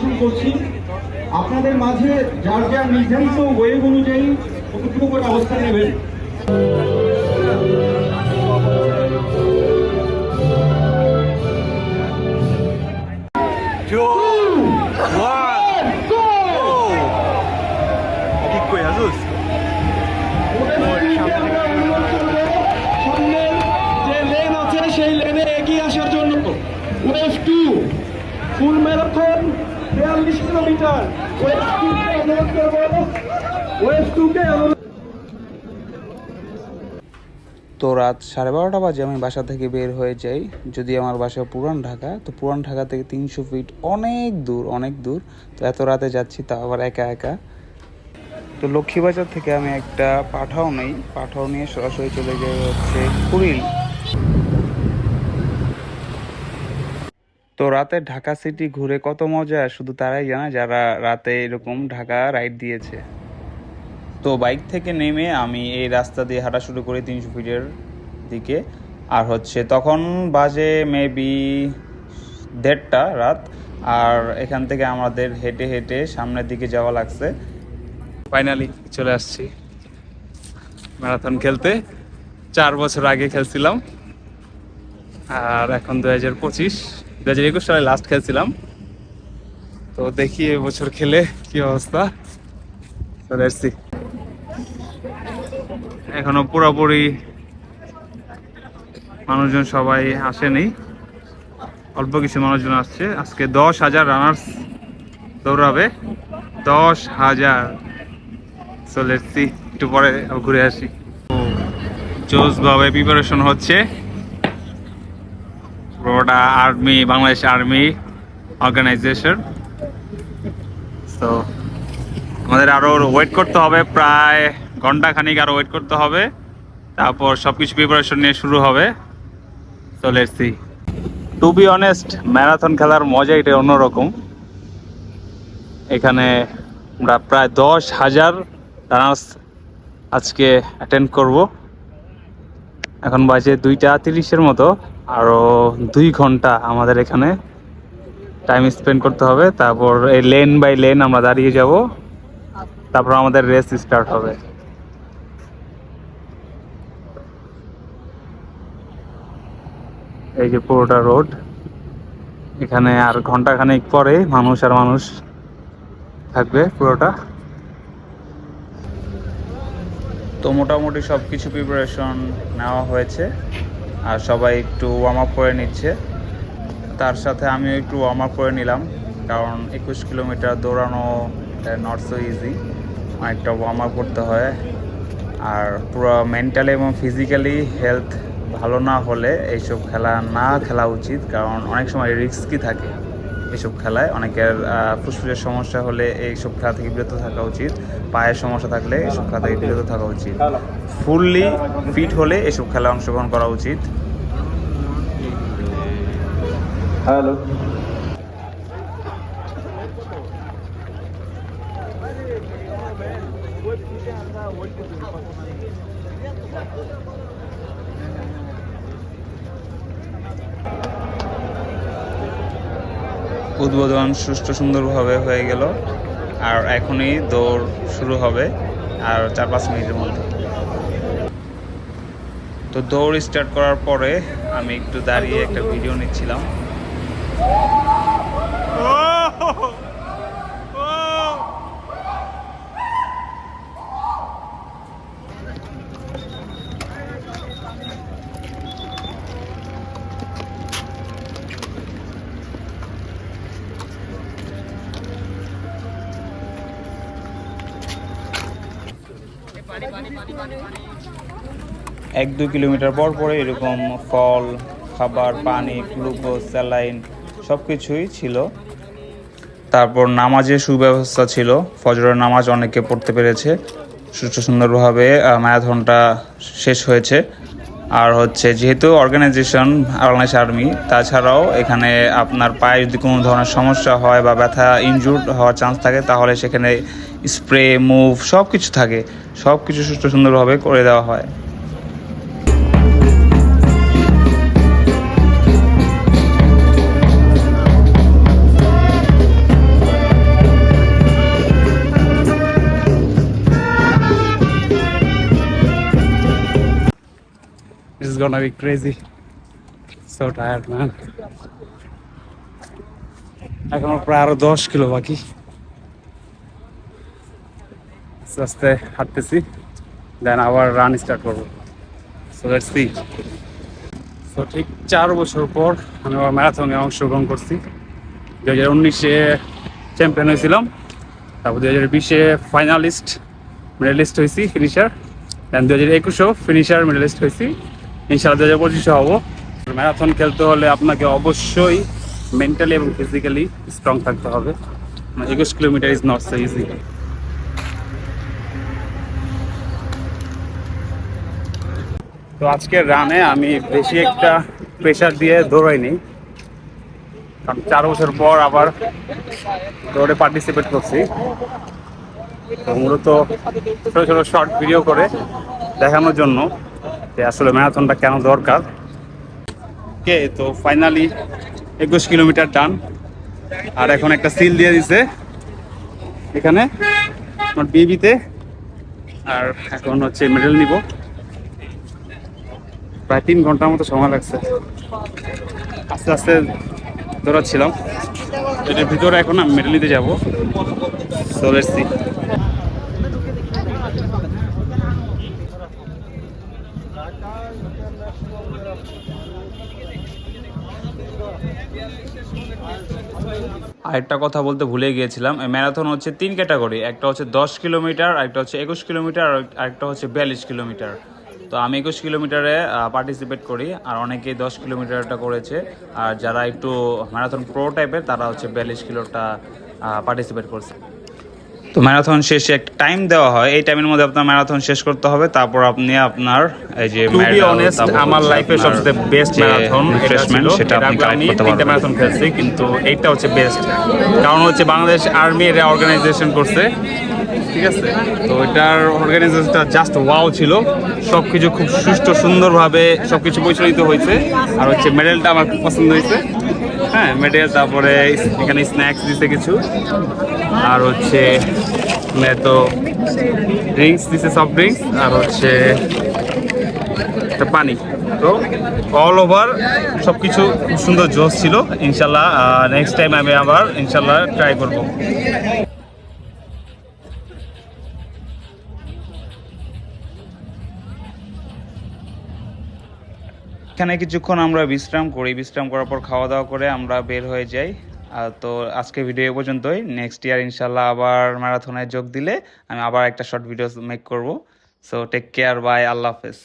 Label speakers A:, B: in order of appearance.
A: শুরু করছি। আপনাদের মাঝে যার যার নির্ধারিত ওয়েব অনুযায়ী অনুগ্রহ করে অবস্থান নেবেন? সেই লেনে এগিয়ে আসার জন্য ওয়েভ টু ফুল ম্যারাথন বিয়াল্লিশ কিলোমিটার।
B: তো রাত সাড়ে বারোটা বাজে, আমি বাসা থেকে বের হয়ে যাই। যদি আমার বাসা পুরান ঢাকা, তো পুরান ঢাকা থেকে তিনশো ফিট অনেক দূর অনেক দূর। তো এত রাতে যাচ্ছি, তা আবার একা একা। তো লক্ষ্মীবাজার থেকে আমি একটা পাঠাও নেই। পাঠাও নিয়ে সরাসরি চলে যাই হচ্ছে কুড়িল তো রাতে ঢাকা সিটি ঘুরে কত মজা, শুধু তারাই জানে যারা রাতে এরকম ঢাকা রাইড দিয়েছে। তো বাইক থেকে নেমে আমি এই রাস্তা দিয়ে হাঁটা শুরু করি তিনশো ফিটের দিকে। আর হচ্ছে তখন বাজে মেবি দেড়টা রাত, আর এখান থেকে আমাদের হেঁটে হেঁটে সামনের দিকে যাওয়া লাগছে। ফাইনালি চলে আসছি ম্যারাথন খেলতে। চার বছর আগে খেলছিলাম, আর এখন দু হাজার পঁচিশ। দু হাজার একুশ সালে লাস্ট খেলছিলাম। তো দেখি এবছর খেলে কি অবস্থা। চলে আসছি এখনও পুরোপুরি মানুষজন সবাই আসেনি। অল্প কিছু মানুষজন আসছে। আজকে দশ হাজার রানার্স দৌড়াবে। দশ হাজার। চলে একটু পরে ঘুরে আসি। জোস ভাবে প্রিপারেশন হচ্ছে। পুরোটা আর্মি বাংলাদেশ আর্মি অর্গানাইজেশন তো আমাদের আরও ওয়েট করতে হবে, প্রায় ঘণ্টা খানিক আরও ওয়েট করতে হবে। তারপর সবকিছু প্রিপারেশন নিয়ে শুরু হবে। চলে এসছি টু বি অনেস্ট ম্যারাথন খেলার মজা এটা অন্যরকম। এখানে আমরা প্রায় দশ হাজার রানার্স আজকে অ্যাটেন্ড করব। এখন বাজে দুইটা তিরিশের মতো আরও দুই ঘণ্টা আমাদের এখানে টাইম স্পেন্ড করতে হবে। তারপর এই লেন বাই লেন আমরা দাঁড়িয়ে যাব। তারপর আমাদের রেস স্টার্ট হবে। এই যে পুরোটা রোড এখানে আর ঘণ্টা খানেক পরে মানুষ আর মানুষ থাকবে পুরোটা। তো মোটামুটি সব কিছু প্রিপারেশন নেওয়া হয়েছে। আর সবাই একটু ওয়ার্ম আপ করে নিচ্ছে। তার সাথে আমিও একটু ওয়ার্ম আপ করে নিলাম, কারণ একুশ কিলোমিটার দৌড়ানো নট সো ইজি অনেকটা ওয়ার্ম আপ করতে হয়। আর পুরো মেন্টালি এবং ফিজিক্যালি হেলথ ভালো না হলে এইসব খেলা না খেলা উচিত, কারণ অনেক সময় রিস্কই থাকে। এইসব খেলায় অনেকের ফুসফুসের সমস্যা হলে এইসব খেলা থেকে বিরত থাকা উচিত। পায়ের সমস্যা থাকলে এইসব খেলা থেকে বিরত থাকা উচিত। ফুললি ফিট হলে এসব খেলায় অংশগ্রহণ করা উচিত।
A: হ্যালো
B: উদ্বোধন সুষ্ঠু সুন্দরভাবে হয়ে গেল। আর এখনই দৌড় শুরু হবে, আর চার পাঁচ মিনিটের মধ্যে। তো দৌড় স্টার্ট করার পরে আমি একটু দাঁড়িয়ে একটা ভিডিও নিচ্ছিলাম। এক দুই কিলোমিটার পর পরে এরকম ফল, খাবার, পানি, গ্লুকোজ, স্যালাইন সব কিছুই ছিল। তারপর নামাজের সুব্যবস্থা ছিল। ফজরের নামাজ অনেকে পড়তে পেরেছে। সুস্থ সুন্দরভাবে ম্যারাথনটা শেষ হয়েছে। আর হচ্ছে যেহেতু অর্গানাইজেশন বাংলাদেশ আর্মি তাছাড়াও এখানে আপনার পায়ে যদি কোনো ধরনের সমস্যা হয় বা ব্যথা ইনজুর্ড হওয়ার চান্স থাকে, তাহলে সেখানে স্প্রে মুভ সব কিছু থাকে। সব কিছু সুস্থ সুন্দরভাবে করে দেওয়া হয়।
C: Gonna be crazy. So tired, man. এখনও প্রায় আরও দশ কিলো বাকি। আস্তে আস্তে হাঁটতেছি। দেন আবার রান স্টার্ট করব। সো লেটস সি তো ঠিক চার বছর পর আমি আবার ম্যারাথনে অংশগ্রহণ করছি। দু হাজার উনিশে চ্যাম্পিয়ন হয়েছিলাম। তারপর দু হাজার বিশে ফাইনালিস্ট মেডেলিস্ট হয়েছি ফিনিশার দেন দু হাজার একুশেও ফিনিশার মেডেলিস্ট হয়েছি। ইনশাআল্লাহ দু হাজার পঁচিশে হব। ম্যারাথন খেলতে হলে আপনাকে অবশ্যই মেন্টালি এবং ফিজিক্যালি স্ট্রং থাকতে হবে। একুশ kilometer is not so easy তো আজকের রানে আমি বেশি একটা প্রেশার দিয়ে দৌড়াইনি। কারণ চার বছর পর আবার দৌড়ে পার্টিসিপেট করছি। মূলত ছোটো ছোটো শর্ট ভিডিও করে দেখানোর জন্য। যে আসলে ম্যারাথনটা কেন দরকার? কে, তো ফাইনালি একুশ কিলোমিটার ডান। আর এখন একটা সিল দিয়ে দিছে। এখানে আমার বিবিতে আর এখন হচ্ছে মেডেল নিব। প্রায় তিন ঘণ্টার মতো সময় লাগছে। আস্তে আস্তে দৌড়াচ্ছিলাম। এটার ভিতরে এখন আমি মেডেল নিতে যাব। চলে এসছি
B: আরেকটা কথা বলতে ভুলে গিয়েছিলাম। ম্যারাথন হচ্ছে তিন ক্যাটাগরি, একটা হচ্ছে দশ কিলোমিটার, আরেকটা হচ্ছে একুশ কিলোমিটার, আর আরেকটা হচ্ছে বিয়াল্লিশ কিলোমিটার। তো আমি একুশ কিলোমিটারে পার্টিসিপেট করি, আর অনেকেই দশ কিলোমিটারটা করেছে। আর যারা একটু ম্যারাথন প্রো টাইপের তারা হচ্ছে বিয়াল্লিশ কিলোটা পার্টিসিপেট করছে। তো ম্যারাথন শেষে একটা টাইম দেওয়া হয়। এই টাইমের মধ্যে আপনার ম্যারাথন শেষ করতে হবে। তারপর আপনি আপনার এই যে
C: আমার লাইফে সবচেয়ে বেস্ট ম্যারাথন
B: সেটা আপনি কালেক্ট করতে পারবেন।
C: ম্যারাথন খেলছি কিন্তু এইটা হচ্ছে বেস্ট কারণ হচ্ছে বাংলাদেশ আর্মি এটা অর্গানাইজেশন করছে। ঠিক আছে? তো এটার অর্গানাইজেশনটা জাস্ট ওয়াও ছিল। সব কিছু খুব সুষ্ঠু সুন্দরভাবে সব কিছু পরিচালিত হয়েছে। আর হচ্ছে মেডেলটা আমার খুব পছন্দ হয়েছে। হ্যাঁ মেটেরিয়াল তারপরে এখানে স্ন্যাক্স দিছে কিছু। আর হচ্ছে তো ড্রিঙ্কস দিছে সফট ড্রিঙ্কস আর হচ্ছে পানি। তো অল ওভার সব কিছু সুন্দর জোশ ছিল, ইনশাল্লাহ নেক্সট টাইম আমি আবার ইনশাল্লাহ ট্রাই করব।
B: এখানে কিছুক্ষণ আমরা বিশ্রাম করি। বিশ্রাম করার পর খাওয়া দাওয়া করে আমরা বের হয়ে যাই। তো আজকে ভিডিও এ পর্যন্তই। নেক্সট ইয়ার ইনশাল্লাহ আবার ম্যারাথনে যোগ দিলে আমি আবার একটা শর্ট ভিডিও মেক করব। সো টেক কেয়ার বাই আল্লাহ হাফেজ।